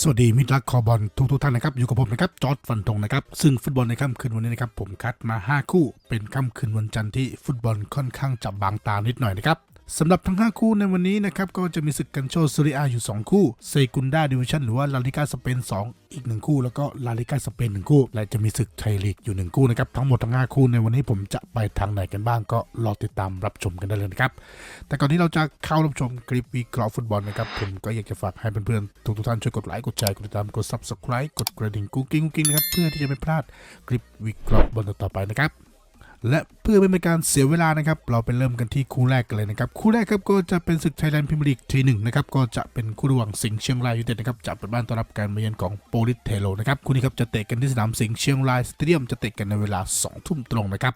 สวัสดีมิตรรักคอบอลทุกทุกๆท่านนะครับอยู่กับผมนะครับจอร์ดฟันธงนะครับซึ่งฟุตบอลในค่ำคืนวันนี้นะครับผมคัดมา 5 คู่ เป็นค่ำคืนวันจันทร์ที่ฟุตบอลค่อนข้างจะบางตานิดหน่อยนะครับ สำหรับทั้ง 5 คู่ในวันนี้นะครับก็จะมีศึกกันโชซีเรียอยู่ 2 คู่เซกุนดาดิวิชั่นหรือว่าลาลิกาสเปน 2 อีก 1 คู่ แล้วก็ลาลิกาสเปน 1 คู่ และจะมีศึกไทยลีกอยู่ 1 คู่นะครับทั้งหมดทั้ง 5 คู่ในวันนี้ผมจะไปทางไหนกันบ้างก็รอติดตามรับชมกันได้เลยนะครับแต่ก่อนที่เราจะเข้ารับชมคลิปวิเคราะห์ฟุตบอลนะครับผมก็อยากจะฝากให้เพื่อนๆทุกๆท่านช่วยกดไลค์กดแชร์กดติดตามกด subscribe กดกระดิ่งกุ้งกิ้งกุ้งกิ้งนะครับเพื่อที่จะไม่พลาดคลิปวิเคราะห์บอลต่อไปนะครับ และเพื่อไม่เป็นการเสียเวลานะครับ เราไปเริ่มกันที่คู่แรกกันเลยนะครับ คู่แรกครับก็จะเป็นศึกไทยแลนด์พรีเมียร์ลีกทีหนึ่งนะครับ ก็จะเป็นคู่ระหว่างสิงห์เชียงรายยูไนเต็ดนะครับจะเปิดบ้านต้อนรับการมาเยือนของโปลิสเทโลนะครับ คู่นี้ครับจะเตะกันที่สนามสิงห์เชียงรายสเตเดียมจะเตะกันในเวลา2ทุ่มตรงนะครับ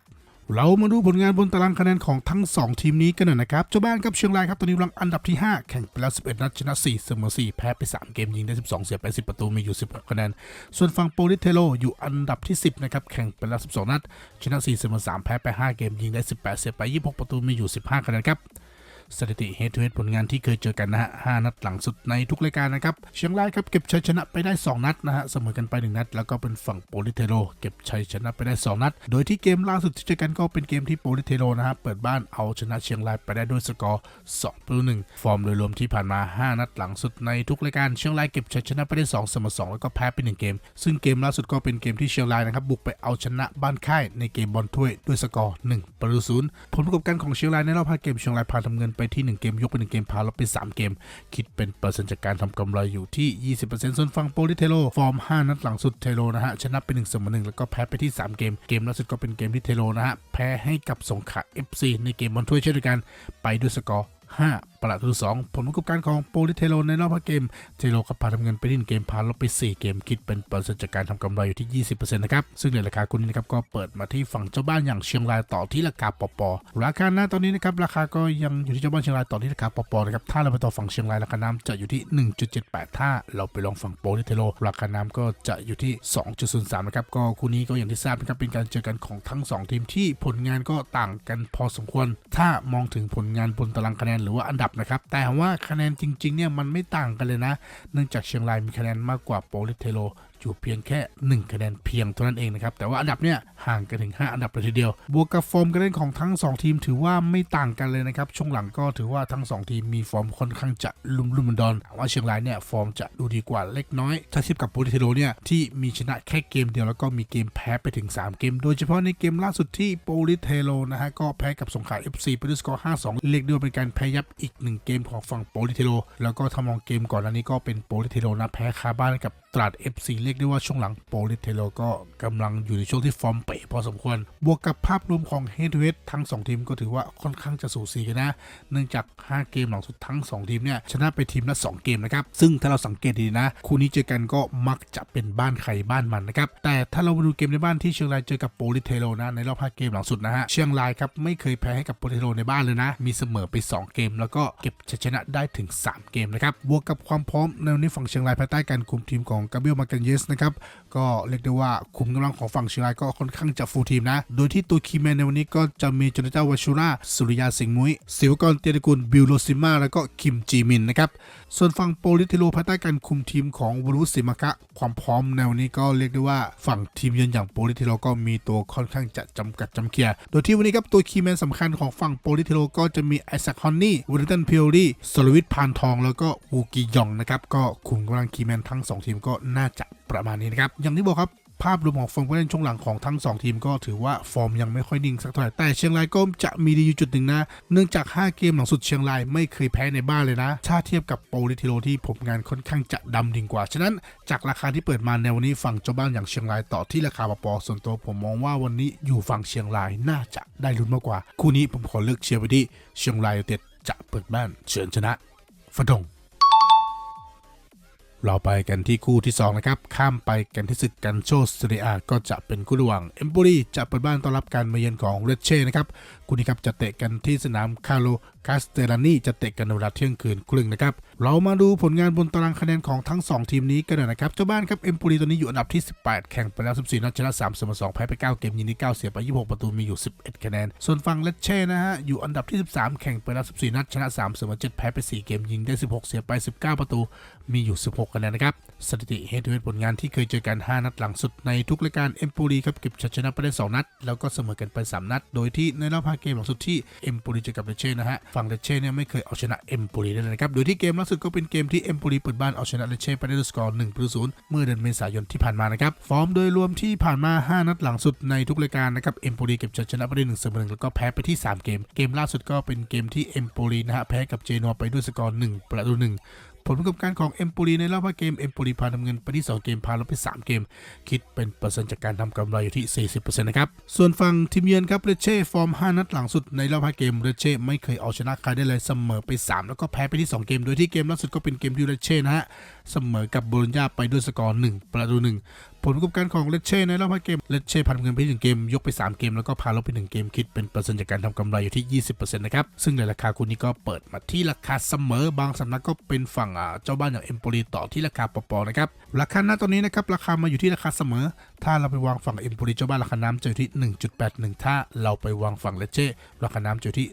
เรามาดูผลงานบนตารางคะแนนของทั้ง 2 ทีมนี้กันหน่อยนะครับ เจ้าบ้านครับเชียงรายครับตอนนี้รังอันดับที่ 5 แข่งไปแล้ว 11 นัดชนะ 4 เสมอ 4 แพ้ไป 3 เกมยิงได้ 12 เสียไป 10 ประตูมีอยู่10คะแนน ส่วนฝั่งโปลิเทโลอยู่อันดับที่ 10 นะครับ แข่งไปแล้ว 12 นัดชนะ 4 เสมอ 3 แพ้ไป 5 เกมยิงได้ 18 เสียไป 26 ประตูมีอยู่ 15 คะแนนครับ สถิติเฮดทูเฮดผลงานที่เคยเจอกันนะฮะ5นัดหลังสุดในทุกรายการนะครับ เชียงรายครับเก็บชัยชนะไปได้ 2 นัดนะฮะเสมอกันไป 1 นัด แล้วก็เป็นฝั่งโปลิเทโรเก็บชัยชนะไปได้ 2 นัด โดยที่เกมล่าสุดที่เจอกันก็เป็นเกมที่โปลิเทโรนะฮะเปิดบ้านเอาชนะเชียงรายไปได้ด้วยสกอร์2ประตู1ฟอร์มโดยรวมที่ผ่านมา 5 นัดหลังสุดในทุกรายการเชียงรายเก็บชัยชนะไปได้2เสมอ2แล้วก็แพ้ไป1เกม ซึ่งเกมล่าสุดก็เป็นเกมที่เชียงรายนะครับบุกไปเอาชนะบ้านค่ายในเกมบอลถ้วยด้วยสกอร์1ประตูศูนย์ผลประกอบการของเชียงรายในรอบ5เกมเชียงรายพาทำเงินไปที่ 1 เกม ยกไป1เกมพาลบไป 3 เกม คิดเป็นเปอร์เซ็นต์จากการทำกำไรอยู่ที่ 20%ส่วนฝั่งโปลิเทโล ฟอร์ม 5 นัดหลังสุดเทโลนะฮะ ชนะไป1เสมอ1แล้วก็แพ้ไปที่ 3 เกม เกมล่าสุดก็เป็นเกมที่เทโลนะฮะ แพ้ให้กับสงขลา FC ในเกมบอลถ้วยเช่นเดียวกัน ไปด้วยสกอร์ 5 ประตู2ผลประกอบการของโปลิเทโลในรอบ5เกม เทโลกับพาทำเงินไปที่เกมพาลบไป 4 เกมคิดเป็นเปอร์เซ็นต์จากการทำกำไรอยู่ที่ 20%นะครับ ซึ่งในราคาคุณนี้นะครับก็เปิดมาที่ฝั่งเจ้าบ้านอย่างเชียงรายต่อที่ราคาปปอราคาหน้าตอนนี้นะครับราคาก็ยังอยู่ที่เจ้าบ้านเชียงรายต่อที่ราคาปปนะครับถ้าเราไปต่อฝั่งเชียงรายราคาน้ำจะอยู่ที่ 1.78 ถ้าเราไปลองฝั่งโปลิเทโลราคาน้ำก็จะอยู่ที่ 2.03 นะครับก็คู่นี้ก็อย่างที่ทราบนะครับเป็นการเจอกันของทั้ง 2 ทีมที่ผลงานก็ต่างกันพอสมควร ถ้ามองถึงผลงานบนตารางคะแนนหรือว่าอันดับนะครับ แต่ว่าคะแนนจริงๆเนี่ยมันไม่ต่างกันเลยนะ เนื่องจากเชียงรายมีคะแนนมากกว่าโปลิเทโล อยู่เพียงแค่ 1 คะแนนเพียงเท่านั้นเองนะครับ แต่ว่าอันดับเนี่ยห่างกันถึง 5 อันดับเลยทีเดียว บวกกับฟอร์มการเล่นของทั้ง 2 ทีมถือว่าไม่ต่างกันเลยนะครับ ช่วงหลังก็ถือว่าทั้ง 2 ทีมมีฟอร์มค่อนข้างจะลุ่มลุ่มดอนแต่ว่าเชียงรายเนี่ยฟอร์มจะดูดีกว่าเล็กน้อย ถ้าเทียบกับโปลิเทโลเนี่ยที่มีชนะแค่เกมเดียวแล้วก็มีเกมแพ้ไปถึง 3 เกม โดยเฉพาะในเกมล่าสุดที่โปลิเทโลนะฮะก็แพ้กับสงขลา FC ไปด้วยสกอร์5-2 เรียกได้ว่าเป็นการแพ้ยับอีกหนึ่งเกมของฝั่งโปลิเทโลแล้วก็ถ้ามองเกมก่อนหน้านี้ก็เป็นโปลิเทโลนะแพ้คาบ้านกับ ตราด FC เรียกได้ว่าช่วงหลังโปลิเทโลก็กำลังอยู่ในช่วงที่ฟอร์มเป๋พอสมควร บวกกับภาพรวมของ Head to Head ทั้ง 2 ทีมก็ถือว่าค่อนข้างจะสูสีกันนะ เนื่องจาก 5 เกมหลังสุดทั้ง 2 ทีมเนี่ยชนะไปทีมละ 2 เกมนะครับ ซึ่งถ้าเราสังเกตดีนะ คู่นี้เจอกันก็มักจะเป็นบ้านใครบ้านมันนะครับ แต่ถ้าเรามาดูเกมในบ้านที่เชียงรายเจอกับโปลิเทโลนะในรอบ5เกมหลังสุดนะฮะเชียงรายครับไม่เคยแพ้ให้กับโปลิเทโลในบ้านเลยนะ มีเสมอไป 2 เกม แล้วก็เก็บชัยชนะได้ถึง 3 เกมนะครับบวกกับความพร้อมในวันนี้ฝั่งเชียงรายภายใต้การคุมทีมของของกาเบรียลมาเกนเยสนะครับ ก็เรียกได้ว่าคุมกำลังของฝั่งเชียงรายก็ค่อนข้างจะฟูลทีมนะ โดยที่ตัวคีย์แมนในวันนี้ก็จะมีจนเจ้าวาชูราสุริยาสิงห์มุ้ยศิวกรเตียรกุลบิลโลซิมาแล้วก็คิมจีมินนะครับส่วนฝั่งโปลิเทโลภายใต้การคุมทีมของวรุษศิมากะความพร้อมในวันนี้ก็เรียกได้ว่าฝั่งทีมเยือนอย่างโปลิเทโลก็มีตัวค่อนข้างจะจำกัดจำเกียร์โดยที่วันนี้ครับตัวคีย์แมนสำคัญของฝั่งโปลิเทโลก็จะมีไอแซคฮอนนี่วอร์ตันพิโอรีสลวิทพานทอง แล้วก็วูกิยองนะครับก็คุมกำลังคีแมนทั้งสองทีมก็น่าจะ ประมาณนี้นะครับ อย่างที่บอกครับภาพรวมของฟอร์มการเล่นช่วงหลังของทั้ง 2 ทีมก็ถือว่าฟอร์มยังไม่ค่อยนิ่งสักเท่าไหร่แต่เชียงรายก็จะมีดีอยู่จุดหนึ่งนะ เนื่องจาก 5 เกมหลังสุดเชียงรายไม่เคยแพ้ในบ้านเลยนะ ถ้าเทียบกับโปลิทิโลที่ผลงานค่อนข้างจะดำดิ่งกว่า ฉะนั้นจากราคาที่เปิดมาในวันนี้ฝั่งเจ้าบ้านอย่างเชียงรายต่อที่ราคาปปอส่วนตัวผมมองว่าวันนี้อยู่ฝั่งเชียงรายน่าจะได้ลุ้นมากกว่า คู่นี้ผมขอเลือกเชียร์ไปที่เชียงรายเต็ดจะเปิดบ้านเฉือนชนะฟดง เราไปกันที่คู่ที่ 2 นะครับ ข้ามไปกันที่ศึกกันโชสเรียก็จะเป็นคู่ระหว่างเอมโปรีจะเปิดบ้านต้อนรับการมาเยือนของเรเช่นะครับ คู่นี้ครับจะเตะกันที่สนามคาโล คาสเตลานีจะเตะกันในเวลาเที่ยงคืนครึ่งนะครับ เรามาดูผลงานบนตารางคะแนนของทั้ง 2 ทีมนี้กันหน่อยนะครับ เจ้าบ้านครับเอมโปลีตอนนี้อยู่อันดับที่ 18 แข่งไปแล้ว 14นัดชนะ3เสมอ2แพ้ไป 9 เกมยิงได้9เสียไป 26 ประตูมีอยู่ 11 คะแนน ส่วนฝั่งเลเช่นะฮะอยู่อันดับที่ 13 แข่งไปแล้ว 14 นัดชนะ3เสมอ7แพ้ไป 4 เกมยิงได้ 16 เสียไป 19 ประตูมีอยู่ 16 คะแนนนะครับสถิติเฮดทูเฮดผลงานที่เคยเจอกัน 5 นัดหลังสุดในทุกรายการเอมโปลีครับเก็บชัยชนะไปได้ 2 นัด แล้วก็เสมอกันไป 3 นัด โดยที่ในรอบ5เกมหลังสุดที่เอมโปลีเจอกับเลเช่นะฮะฝั่งเลเช่เนี่ยไม่เคยเอาชนะเอมโปลีได้เลยนะครับ โดยที่เกมล่าสุดก็เป็นเกมที่เอมโปลีเปิดบ้านเอาชนะเลเช่ไปได้ด้วยสกอร์1ประตูศูนย์เมื่อเดือนเมษายนที่ผ่านมานะครับ ฟอร์มโดยรวมที่ผ่านมา 5 นัดหลังสุดในทุกรายการนะครับ เอมโปลีเก็บชัยชนะไปได้หนึ่งเสมอหนึ่งแล้วก็แพ้ไปที่ 3 เกม เกมล่าสุดก็เป็นเกมที่เอมโปลีนะฮะแพ้กับเจนัวไปด้วยสกอร์1ประตูหนึ่ง ผลประกอบการของเอมปูรีในรอบ5เกมเอมปูรีพาทำเงินไปที่ 2 เกมพาลบไป 3 เกม คิดเป็นเปอร์เซ็นต์จากการทำกำไรอยู่ที่ 40%นะครับ ส่วนฝั่งทีมเยือนครับเรเช่ฟอร์ม 5 นัดหลังสุดในรอบ5เกมเรเช่ไม่เคยเอาชนะใครได้เลยเสมอไป 3 แล้วก็แพ้ไปที่ 2 เกม โดยที่เกมล่าสุดก็เป็นเกมที่เรเช่นะฮะเสมอกับโบโลญญาไปด้วยสกอร์1ประตูหนึ่ง ผลประกอบการของเลเช่ในรอบ5เกม เลเช่พันเงินไปที่1เกม ยกไป 3 เกม แล้วก็พาลบไป 1 เกม คิดเป็นเปอร์เซ็นต์จากการทำกำไรอยู่ที่ 20%นะครับ ซึ่งในราคาคู่นี้ก็เปิดมาที่ราคาเสมอบางสำนักก็เป็นฝั่งเจ้าบ้านอย่างเอมโปลีต่อที่ราคาปอนะครับ ราคาหน้าตอนนี้นะครับราคามาอยู่ที่ราคาเสมอ ถ้าเราไปวางฝั่งเอมโปลีเจ้าบ้านราคาน้ำจะอยู่ที่ 1.81 ถ้าเราไปวางฝั่งเลเช่ราคาน้ำจะอยู่ที่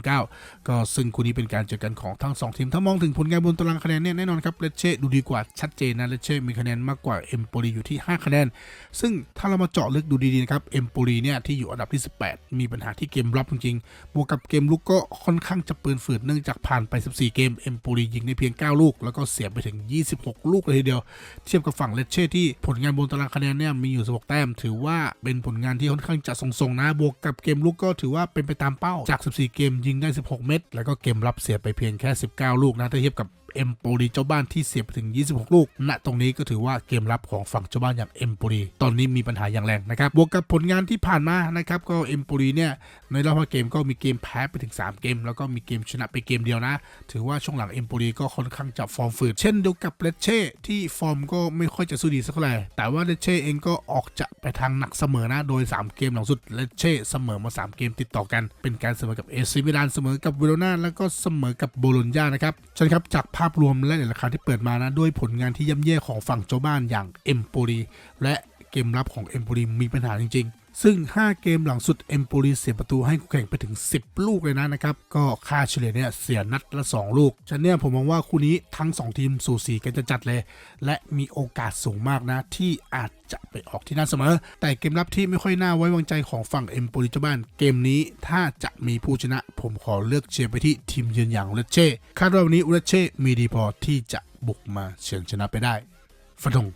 2.09 ก็ซึ่งคู่นี้เป็นการเจอกันของทั้งสองทีม ถ้ามองถึงผลงานบนตารางคะแนนเนี่ยแน่นอนครับเลเช่ดูดีกว่าชัดเจนนะเลเช่มีคะแนนมากกว่าเอมโปลีอยู่ที่5 คะแนน ซึ่งถ้าเรามาเจาะลึกดูดีๆนะครับเอมโปลีเนี่ยที่อยู่อันดับที่ 18 มีปัญหาที่เกมรับจริงๆบวกกับเกมลุกก็ค่อนข้างจะปืนฝืดเนื่องจากผ่านไป 14 เกมเอมโปลียิงได้เพียง 9 ลูก แล้วก็เสียไปถึง 26 ลูกเลยทีเดียว เทียบกับฝั่งเลเช่ที่ผลงานบนตารางคะแนนเนี่ยมีอยู่ 16 แต้ม ถือว่าเป็นผลงานที่ค่อนข้างจะทรงๆนะบวกกับเกมลุกก็ถือว่าเป็นไปตามเป้าจาก 14 เกมยิงได้ 16 เม็ดแล้วก็เกมรับเสียไปเพียงแค่ 19 ลูกนะถ้าเทียบกับ เอ็มโปลีเจ้าบ้านที่เสียไปถึง 26 ลูก ณ ตรงนี้ก็ถือว่าเกมรับของฝั่งเจ้าบ้านอย่างเอ็มโปลีตอนนี้มีปัญหาอย่างแรงนะครับ บวกกับผลงานที่ผ่านมานะครับก็เอ็มโปลีเนี่ยในรอบห้าเกมก็มีเกมแพ้ไปถึง 3 เกม แล้วก็มีเกมชนะไปเกมเดียวนะ ถือว่าช่วงหลังเอ็มโปลีก็ค่อนข้างจะฟอร์มฝืด เช่นเดียวกับเลเช่ที่ฟอร์มก็ไม่ค่อยจะสู้ดีสักเท่าไหร่ แต่ว่าเลเช่เองก็ออกจะไปทางหนักเสมอนะ โดย 3 เกมหลังสุดเลเช่เสมอมา 3 เกมติดต่อกัน เป็นการเสมอกับเอซิมิลานเสมอกับเวโรนาแล้วก็เสมอกับโบโลญญานะครับใช่ครับจากภภาพรวมและในราคาที่เปิดมานะด้วยผลงานที่ย่ำแย่ของฝั่งเจ้าบ้านอย่างเอ็มโปรีและเกมรับของเอ็มโปรีมีปัญหาจริงๆ ซึ่ง 5 เกมหลังสุดเอมโปลีเสียประตูให้คู่แข่งไปถึง 10 ลูกเลยนะนะครับ ก็ค่าเฉลี่ยเนี่ยเสียนัดละ 2 ลูก ฉะนั้นเนี่ยผมมองว่าคู่นี้ทั้ง 2 ทีมสูสีกันจะจัดเลย และมีโอกาสสูงมากนะ ที่อาจจะไปออกที่น่าเสมอ แต่เกมรับที่ไม่ค่อยน่าไว้วางใจของฝั่งเอมโปลีเจ้าบ้าน เกมนี้ถ้าจะมีผู้ชนะ ผมขอเลือกเชียร์ไปที่ทีมเยือนอย่างเลเช่คาดว่าวันนี้เลเช่มีดีพอที่จะบุกมาเฉือนชนะไปได้ฟันธง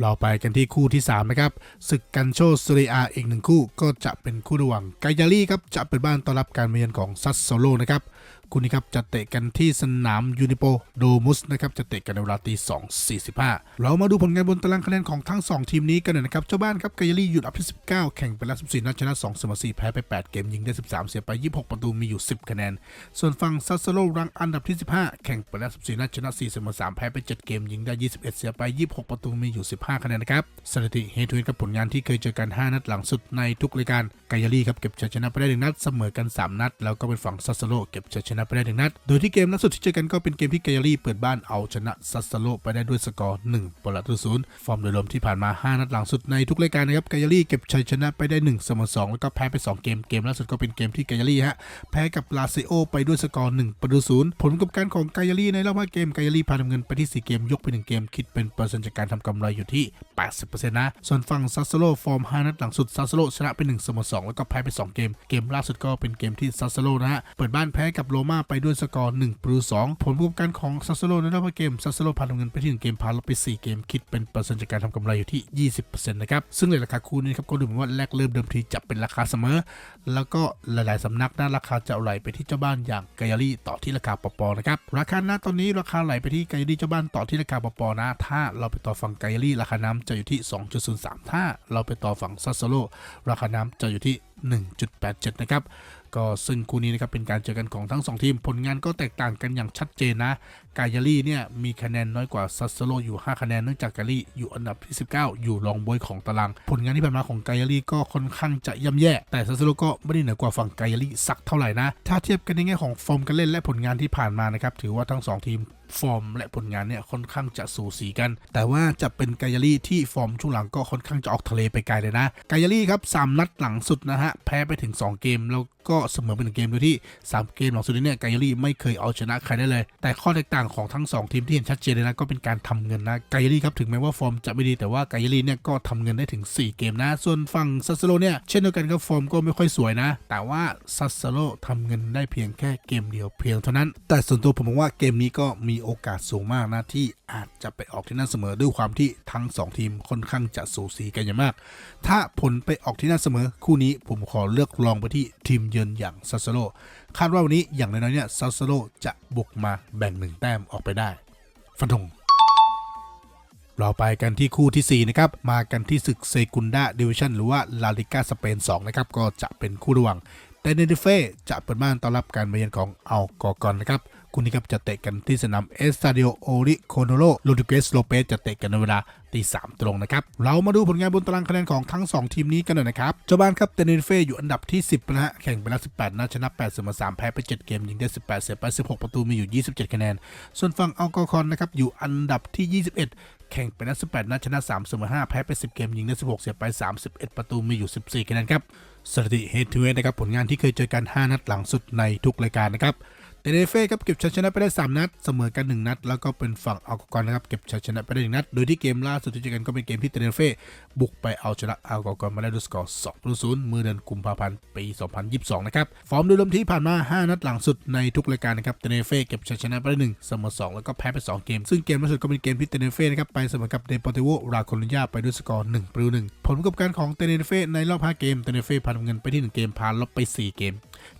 เราไปกันที่คู่ที่ 3 นะครับศึกกันโชซเรียอีกหนึ่งคู่ก็จะเป็นคู่ระหว่างไกยาลี่ครับจะเป็นบ้านต้อนรับการมาเยือนของซัสโซโลนะครับ คู่นี้ครับจะเตะกันที่สนามยูนิโปโดมุสนะครับจะเตะกันในเวลาตี2 45 เรามาดูผลงานบนตารางคะแนนของทั้ง 2 ทีมนี้กันหน่อยนะครับเจ้าบ้านครับไกยาลี่อยู่อันดับที่19 แข่งไปแล้ว14นัดชนะ2เสมอ4แพ้ไป 8 เกมยิงได้ 13 เสียไป 26 ประตูมีอยู่ 10 คะแนน ส่วนฝั่งซัสโซโลรังอันดับที่ 15 แข่งไปแล้ว14นัดชนะ4เสมอ3แพ้ไป 7 เกมยิงได้ 21 เสียไป 26 ประตูมีอยู่ 15 คะแนนนะครับสถิติเฮทูนกับผลงานที่เคยเจอกัน 5 นัดหลังสุดในทุกรายการไกยาลีครับเก็บชัยชนะไปได้1นัดเสมอกัน 3 นัด แล้วก็เป็นฝั่งซัสโลเก็บชัยชนะไปได้1นัด โดยที่เกมล่าสุดที่เจอกันก็เป็นเกมที่ไกยาลีเปิดบ้านเอาชนะซัสโซโลไปได้ด้วยสกอร์1ประตูศูนย์ฟอร์มโดยรวมที่ผ่านมา 5 นัดหลังสุดในทุกรายการนะครับไกยาลีเก็บชัยชนะไปได้1เสมอ2แล้วก็แพ้ไป 2 เกม เกมล่าสุดก็เป็นเกมที่ไกยาลีฮะแพ้กับลาซิโอไปด้วยสกอร์1ประตูศูนย์ผลประกอบการของไกยาลีในรอบ5เกมไกยาลีพาทำเงินไปที่4เกมยกไป1เกมคิดเป็นเปอร์เซ็นต์จากการทำกำไรอยู่ที่ 80%นะส่วนฝั่งซัสโซโลฟอร์ม 5 นัดหลังสุดซัสโซโลชนะไป1เสมอ2แล้วก็แพ้ไป 2 เกม เกมล่าสุดก็เป็นเกมที่ซัสโลนะฮะเปิดบ้านแพ้กับโรมาไปด้วยสกอร์1ประตู2ผลระกอบการของซัสโซโลในรอบเกมซัสโซโลพาทำเงินไปที่1เกมพาลบไป 4 เกมคิดเป็นเปอร์เซ็นต์จากการทำกำไรอยู่ที่ 20%นะครับ ซึ่งในราคาคู่นี้ครับก็ดูเหมือนว่าแรกเริ่มเดิมทีจะเป็นราคาเสมอ แล้วก็หลายๆสำนักด้านราคาจะไหลไปที่เจ้าบ้านอย่างไกยาลีต่อที่ราคาปปอนะครับราคาหน้าตอนนี้ราคาไหลไปที่ไกยาลีเจ้าบ้านต่อที่ราคาปปอนะ ถ้าเราไปต่อฝั่งไกยาลีราคาน้ำจะอยู่ที่ 2.03 ถ้าเราไปต่อฝั่งซัสโซโลราคาน้ำจะอยู่ที่ 1.87 นะครับ ก็ซึ่งคู่นี้นะครับเป็นการเจอกันของทั้ง 2 ทีมผลงานก็แตกต่างกันอย่างชัดเจนนะ กายาลีเนี่ยมีคะแนนน้อยกว่าซัสโซโลอยู่ 5 คะแนนเนื่องจากกายาลีอยู่อันดับที่ 19 อยู่รองบวยของตาราง ผลงานที่ผ่านมาของกายาลีก็ค่อนข้างจะย่ำแย่ แต่ซัสโซโลก็ไม่ได้เหนือกว่าฝั่งกายาลีสักเท่าไหร่นะ ถ้าเทียบกันในแง่ของฟอร์มการเล่นและผลงานที่ผ่านมานะครับถือว่าทั้งสองทีมฟอร์มและผลงานเนี่ยค่อนข้างจะสูสีกัน แต่ว่าจะเป็นกายาลีที่ฟอร์มช่วงหลังก็ค่อนข้างจะออกทะเลไปไกลเลยนะกายาลีครับสนัดหลังสุดนะฮะแพ้ไปถึง 2 เกมแล้ว ก็เสมอไปหนึ่งเกมโดยที่ 3 เกมหลังสุดนี้เนี่ยกายาลีไม่เคยเอาชนะใครได้เลย แต่ข้อแตกต่างของทั้ง 2 ทีมที่เห็นชัดเจนเลยนะก็เป็นการทำเงินนะกายาลีครับถึงแม้ว่าฟอร์มจะไม่ดีแต่ว่ากายาลีเนี่ยก็ทำเงินได้ถึง 4 เกมนะ ส่วนฝั่งซัสโซโลเนี่ยเช่นเดียวกันครับฟอร์มก็ไม่ค่อยสวยนะ แต่ว่าซัสโซโลทำเงินได้เพียงแค่เกมเดียวเพียงเท่านั้น แต่ส่วนตัวผมมองว่าเกมนี้ก็มีโอกาสสูงมากนะที่อาจจะไปออกที่นั่นเสมอด้วยความที่ทั้ง 2 ทีมค่อนข้างจะสูสีกันอย่างมาก ถ้าผลไปออกที่นั่นเสมอ คู่นี้ผมขอเลือกลองไปที่ทีมเยือนอย่างซัสโซโลคาดว่าวันนี้อย่างน้อยๆเนี่ยซัสโซโลจะบุกมาแบ่งหนึ่งแต้มออกไปได้ ฟันธงเราไปกันที่คู่ทีสี่4 นะครับ มากันที่ศึกเซกุนดาดิวิชันหรือว่าลาลิกาสเปน2นะครับ ก็จะเป็นคู่ระหว่างเตเนติเฟ่จะเปิดบ้านต้อนรับการมาเยือนของอัลกอร์กอนนะครับ คู่นี้ครับจะเตะกันที่สนามเอสตาดิโอโอริโคโนโรโรดิเกสโลเปสจะเตะกันในเวลาตีสามตรงนะครับ เรามาดูผลงานบนตารางคะแนนของทั้ง 2 ทีมนี้กันหน่อยนะครับ เจ้าบ้านครับเตเนติเฟอยู่อันดับที่ 10 นะฮะ แข่งไปแล้ว 18นัดชนะ 8 เสมอ 3 แพ้ไป 7 เกม ยิงได้ 18 เสียไป 16 ประตูมีอยู่ 27 คะแนน ส่วนฝั่งอัลกอร์คอนนะครับอยู่อันดับที่ 21แข่งไปนัด18 นัดชนะ 3 เสมอ 5 แพ้ไป 10 เกม ยิงได้ 16 เสียไป 31 ประตู มีอยู่ 14 คะแนนครับ สถิติเฮดทูเฮดนะครับ ผลงานที่เคยเจอกัน 5 นัดหลังสุดในทุกรายการนะครับ เตเนเฟ่ครับเก็บชัยชนะไปได้ 3 นัด เสมอกัน 1 นัด แล้วก็เป็นฝั่งอัลกอร์กอนนะครับเก็บชัยชนะไปได้ 1 นัด โดยที่เกมล่าสุดที่เจอกันก็เป็นเกมที่เตเนเฟ่บุกไปเอาชนะอัลกอร์กอนมาได้ด้วยสกอร์2ประตูศูนย์มือเดือนกุมภาพันธ์ปี 2022 นะครับ ฟอร์มโดยรวมที่ผ่านมา 5 นัดหลังสุดในทุกรายการนะครับเตเนเฟ่เก็บชัยชนะไปได้1เสมอ2 แล้วก็แพ้ไป 2 เกม ซึ่งเกมล่าสุดก็เป็นเกมที่เตเนเฟ่นะครับไปเสมอกับเดปอร์ติโวราโคลุญญาไปด้วยสกอร์1ประตู1ผลประกอบการของเตเนเฟ่ในรอบ5เกมเตเนเฟ่พาทำเงินไปที่ 1 เกมพาลบไป 4 เกม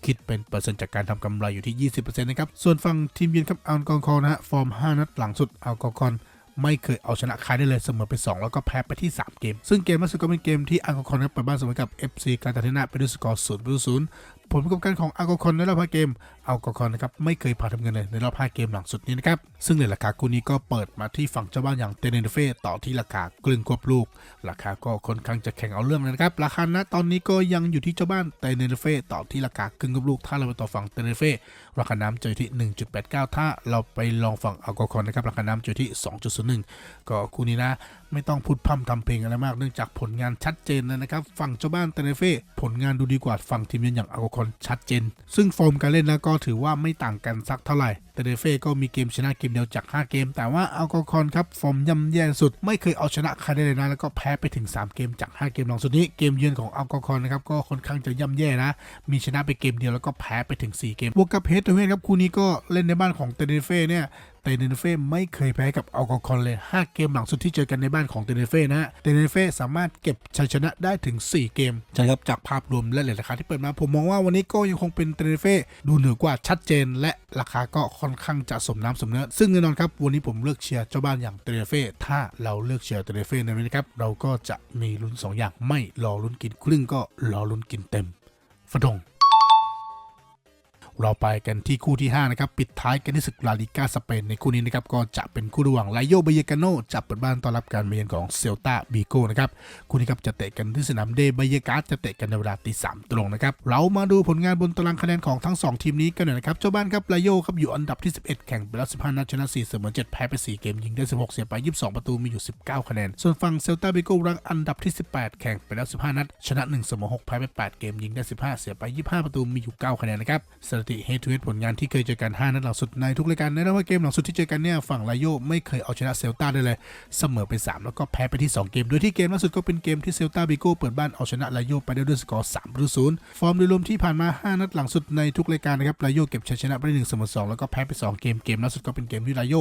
คิดเป็นเปอร์เซ็นต์จากการทำกำไรอยู่ที่ 20%นะครับ ส่วนฝั่งทีมเยือนครับอัลกอร์คอนะฮะฟอร์ม 5 นัดหลังสุดอัลกอร์คอนไม่เคยเอาชนะใครได้เลยเสมอไป 2 แล้วก็แพ้ไปที่ 3 เกม ซึ่งเกมล่าสุดก็เป็นเกมที่อัลกอร์คอนนั้นเปิดบ้านเสมอกับ FC การตาเทนาไปด้วยสกอร์0ประตู0 ผลประกอบการของอัลกอร์คอนในรอบ5เกมอัลกอร์คอนนะครับไม่เคยพานทำเงินเลยในรอบ5เกมหลังสุดนี้นะครับซึ่งในราคาคู่นี้ก็เปิดมาที่ฝั่งเจ้าบ้านอย่างเตเนเฟ่ต่อที่ราคากลึงควบลูก ราคาก็ค่อนข้างจะแข่งเอาเรื่องนะครับราคาณตอนนี้ก็ยังอยู่ที่เจ้าบ้านเตเนเฟ่ต่อที่ราคากลึงควบลูก ถ้าเราไปต่อฝั่งเตเนเฟ่ราคาน้ำจะอยู่ที่ 1.89 ถ้าเราไปลองฝั่งอัลกอร์คอนนะครับราคาน้ำจะอยู่ที่ 2.01 ก็คู่นี้นะ ไม่ต้องพูดพร่ำทำเพลงอะไรมาก เนื่องจากผลงานชัดเจนเลยนะครับ ฝั่งเจ้าบ้านเตเนเฟ่ผลงานดูดีกว่าฝั่งทีมเยือนอย่างอัลกคอนชัดเจน ซึ่งฟอร์มการเล่นนะก็ถือว่าไม่ต่างกันสักเท่าไหร่เตเนเฟ่ก็มีเกมชนะเกมเดียวจาก 5 เกม แต่ว่าอัลกคอนครับฟอร์มย่ำแย่สุด ไม่เคยเอาชนะใครได้เลยนะแล้วก็แพ้ไปถึง 3 เกมจาก 5 เกมหลังสุดนี้เกมเยือนของอัลกคอนนะครับก็ค่อนข้างจะย่ำแย่นะ มีชนะไปเกมเดียวแล้วก็แพ้ไปถึง 4 เกมบวกกับเฮดทูเฮดครับคู่นี้ก็เล่นในบ้านของเตเนเฟ่เนี่ย เตเนเฟ่ไม่เคยแพ้กับอัลกอคอนเลย 5 เกมหลังสุดที่เจอกันในบ้านของเตเนเฟ่นะฮะเตเนเฟ่สามารถเก็บชัยชนะได้ถึง 4 เกมใช่ครับจากภาพรวมและเหรียญราคาที่เปิดมา ผมมองว่าวันนี้ก็ยังคงเป็นเตเนเฟ่ดูเหนือกว่าชัดเจน และราคาก็ค่อนข้างจะสมน้ำสมเนื้อซึ่งแน่นอนครับวันนี้ผมเลือกเชียร์เจ้าบ้านอย่างเตเนเฟ่ถ้าเราเลือกเชียร์เตเนเฟ่ในวันนี้นะครับเราก็จะมีลุ้นสองอย่างไม่รอลุ้นกินครึ่งก็รอลุ้นกินเต็มฟันธง เราไปกันที่คู่ที่ 5 นะครับ ปิดท้ายกันที่ศึกลาลิก้าสเปนในคู่นี้นะครับ ก็จะเป็นคู่ระหว่างไลโยเบเยกาโนจะเปิดบ้านต้อนรับการมาเยือนของเซลตาบีโกนะครับ คู่นี้ครับจะเตะกันที่สนามเดเบเยกาจะเตะกันในเวลาตีสามตรงนะครับ เรามาดูผลงานบนตารางคะแนนของทั้ง 2 ทีมนี้กันหน่อยนะครับ เจ้าบ้านครับไลโยครับอยู่อันดับที่ 11 แข่งไปแล้ว15นัดชนะ4เสมอ7แพ้ไป 4 เกมยิงได้ 16 เสียไป 22 ประตูมีอยู่ 19 คะแนน ส่วนฝั่งเซลตาบิโกรังอันดับที่ 18 แข่งไปแล้ว 15 นัดชนะ1เสมอ6แพ้ไป 8 เกมยิงได้ 15 เสียไป 25 ประตูมีอยู่ 9 คะแนนนะครับติเฮทเฮดผลงานที่เคยเจอกัน 5 นัดหลังสุดในทุกรายการในรอบเกมหลังสุดที่เจอกันเนี่ยฝั่งไลโยไม่เคยเอาชนะเซลตาได้เลย เสมอไป 3 แล้วก็แพ้ไปที่ 2 เกม โดยที่เกมล่าสุดก็เป็นเกมที่เซลตาบิโกเปิดบ้านเอาชนะไลโยไปได้ด้วยสกอร์3ประตูศูนย์ฟอร์มโดยรวมที่ผ่านมา 5 นัดหลังสุดในทุกรายการนะครับไลโยเก็บชัยชนะไปได้1เสมอ2แล้วก็แพ้ไป 2 เกมเกมล่าสุดก็เป็นเกมที่ไลโย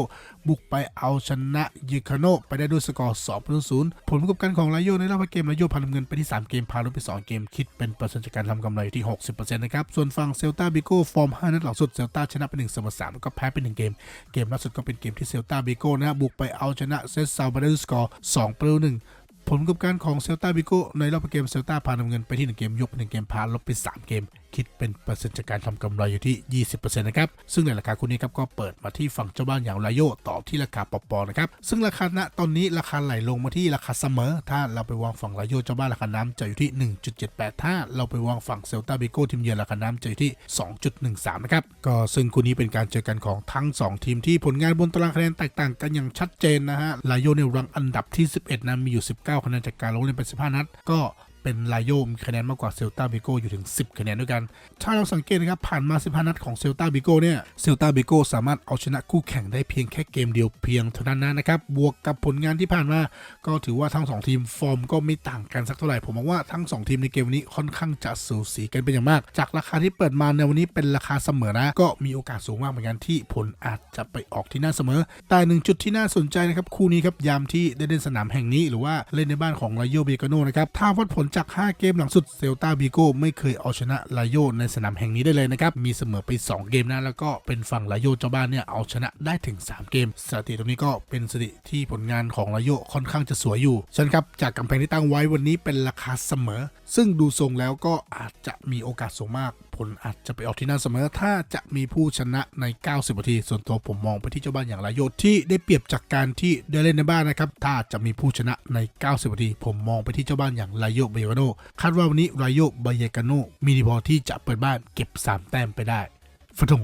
บุกไปเอาชนะยูคาโนไปได้ด้วยสกอร์2ประตูศูนย์ผลประกอบการของไลโยในรอบเกมไลโยพาทำเงินไปที่ 3 เกมพาลดไป 2 เกมคิดเป็นเปอร์เซ็นต์จากการทำกำไรที่ 60%นะครับส่วนฝั่งเซลตาบิโกฟอร์ม 5 นัดหลังสุดเซลตาชนะไป1เสมอ3แล้วก็แพ้ไป1เกม เกมล่าสุดก็เป็นเกมที่เซลตาบิโกนะบุกไปเอาชนะเซซาบาเดสกอร์2ประตู1ผลกับการของเซลตาบิโก้ในรอบเกมเซลตาพานำเงินไปที่ 1 เกมยกไป1เกมพาลบไป 3 เกม คิดเป็นเปอร์เซ็นต์จากการทำกำไรอยู่ที่ 20%นะครับ ซึ่งในราคาคู่นี้ครับก็เปิดมาที่ฝั่งเจ้าบ้านอย่างไลโยต่อที่ราคาปอปอนะครับ ซึ่งราคาณตอนนี้ราคาไหลลงมาที่ราคาเสมอ ถ้าเราไปวางฝั่งไลโยเจ้าบ้านราคาน้ำจะอยู่ที่ 1.78 ถ้าเราไปวางฝั่งเซลตาบิโก้ทีมเยือนราคาน้ำจะอยู่ที่ 2.13 นะครับ ก็ซึ่งคู่นี้เป็นการเจอกันของทั้ง 2 ทีมที่ผลงานบนตารางคะแนนแตกต่างกันอย่างชัดเจนนะฮะไลโยในรังอันดับที่ 11นะมีอยู่ 19คะแนนจากการลงเล่นไป15 นัด ก็ เป็นไลโยมีคะแนนมากกว่าเซลตาบิโกอยู่ถึง 10 คะแนนด้วยกัน ถ้าเราสังเกตนะครับ ผ่านมา 15 นัดของเซลตาบิโกเนี่ยเซลตาบิโกสามารถเอาชนะคู่แข่งได้เพียงแค่เกมเดียวเพียงเท่านั้นนะครับ บวกกับผลงานที่ผ่านมา ก็ถือว่าทั้ง 2 ทีมฟอร์มก็ไม่ต่างกันสักเท่าไหร่ ผมมองว่าทั้ง 2 ทีมในเกมนี้ค่อนข้างจะสูสีกันเป็นอย่างมาก จากราคาที่เปิดมาในวันนี้เป็นราคาเสมอนะ ก็มีโอกาสสูงมากเหมือนกันที่ผลอาจจะไปออกที่หน้าเสมอ แต่หนึ่งจุดที่น่าสนใจนะครับคู่นี้ครับยามที่ได้เล่นสนามแห่งนี้ หรือว่าเล่นในบ้านของไลโยเบกาโนนะครับถ้าวัดผลจาก 5 เกมหลังสุดเซลตาบิโกไม่เคยเอาชนะลาโยในสนามแห่งนี้ได้เลยนะครับ มีเสมอไป 2 เกมนะ แล้วก็เป็นฝั่งลาโยเจ้าบ้านเนี่ยเอาชนะได้ถึง 3 เกม สถิติตรงนี้ก็เป็นสถิติที่ผลงานของลาโยค่อนข้างจะสวยอยู่ฉะนันครับจากกำแพงที่ตั้งไว้วันนี้เป็นราคาเสมอ ซึ่งดูทรงแล้วก็อาจจะมีโอกาสสูงมาก ผลอาจจะไปออกที่นั่นเสมอ ถ้าจะมีผู้ชนะใน 90นาที ส่วนตัวผมมองไปที่เจ้าบ้านอย่างไรโยที่ได้เปรียบจากการที่ได้เล่นในบ้านนะครับ ถ้าจะมีผู้ชนะใน 90นาที ผมมองไปที่เจ้าบ้านอย่างไรโยเบยกาโนคาดว่าวันนี้ไรโยเบยกาโนมีดีพอที่จะเปิดบ้านเก็บ 3 แต้มไปได้ฟะทง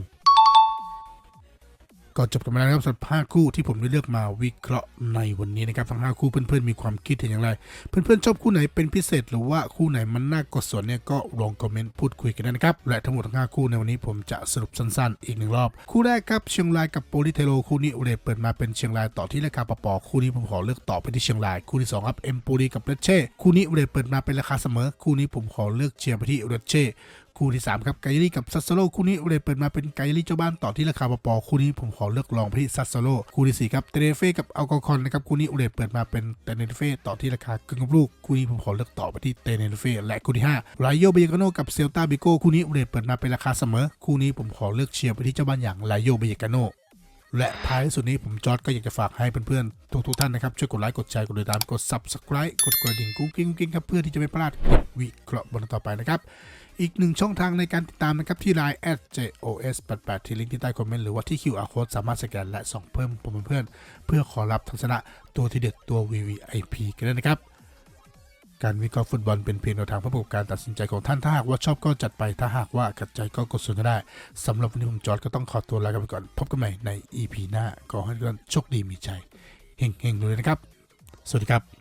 ก็จบกันมาแล้วครับสำหรับ5คู่ที่ผมได้เลือกมาวิเคราะห์ในวันนี้นะครับทั้ง5คู่เพื่อนๆมีความคิดเห็นอย่างไร เพื่อนๆชอบคู่ไหนเป็นพิเศษ หรือว่าคู่ไหนมันน่ากดสนเนี่ยก็ลองคอมเมนต์พูดคุยกันได้นะครับและทั้งหมดทั้ง5คู่ในวันนี้ผมจะสรุปสั้นๆ อีกหนึ่งรอบ คู่แรกครับเชียงรายกับโปลิเทโลคู่นี้เรเปิดมาเป็นเชียงรายต่อที่ราคาปอปอคู่นี้ผมขอเลือกต่อไปที่เชียงราย คู่ที่สองครับเอ็มโปลีกับเรเช่คู่นี้เรเปิดมาเป็นราคาเสมอ คู่นี้ผมขอเลือกเชียร์ไปที่เรเช่ คู่ที่ 3 ครับไกลี่กับซัสโซโลคู่นี้เรทเปิดมาเป็นไกลี่เจ้าบ้านต่อที่ราคาปอปอคู่นี้ผมขอเลือกลองไปที่ซัสโซโลคู่ที่4ครับเตเนเฟ่กับอัลกอคอนนะครับคู่นี้เรทเปิดมาเป็นเตเนเฟ่ต่อที่ราคากึ่งกับลูกคู่นี้ผมขอเลือกต่อไปที่เตเนเฟ่และคู่ที่5ไรโยเบยกาโนกับเซลตาบิโกคู่นี้เรทเปิดมาเป็นราคาเสมอ คู่นี้ผมขอเลือกเชียร์ไปที่เจ้าบ้านอย่างไรโยเบยกาโนและท้ายสุดนี้ผมจอร์ดก็อยากจะฝากให้เพื่อนๆ ทุกๆท่านนะครับ ช่วยกดไลค์ กดแชร์ กดติดตาม กด subscribe กดกระดิ่งกุ้งกิ้งกิ้งครับ เพื่อที่จะไม่พลาดวิเคราะห์บนต่อไปนะครับ อีกหนึ่งช่องทางในการติดตามนะครับที่ Line @jos88 ที่ลิงก์ที่ใต้คอมเมนต์หรือว่าที่ QR code สามารถสแกนและส่งเพิ่มผมเพื่อนเพื่อขอรับทัศนะตัวที่เด็ดตัว VVIP กันด้วยนะครับการวิเคราะห์ฟุตบอลเป็นเพียงแนวทางเพื่อประกอบการตัดสินใจของท่านถ้าหากว่าชอบก็จัดไปถ้าหากว่าขัดใจก็กดส่วนก็ได้สำหรับวันนี้ผมจอร์ดก็ต้องขอตัวลากันไปก่อน พบกันใหม่ใน EP หน้าขอให้ทุกท่านโชคดีมีใจเฮงๆเลยนะครับ สวัสดีครับ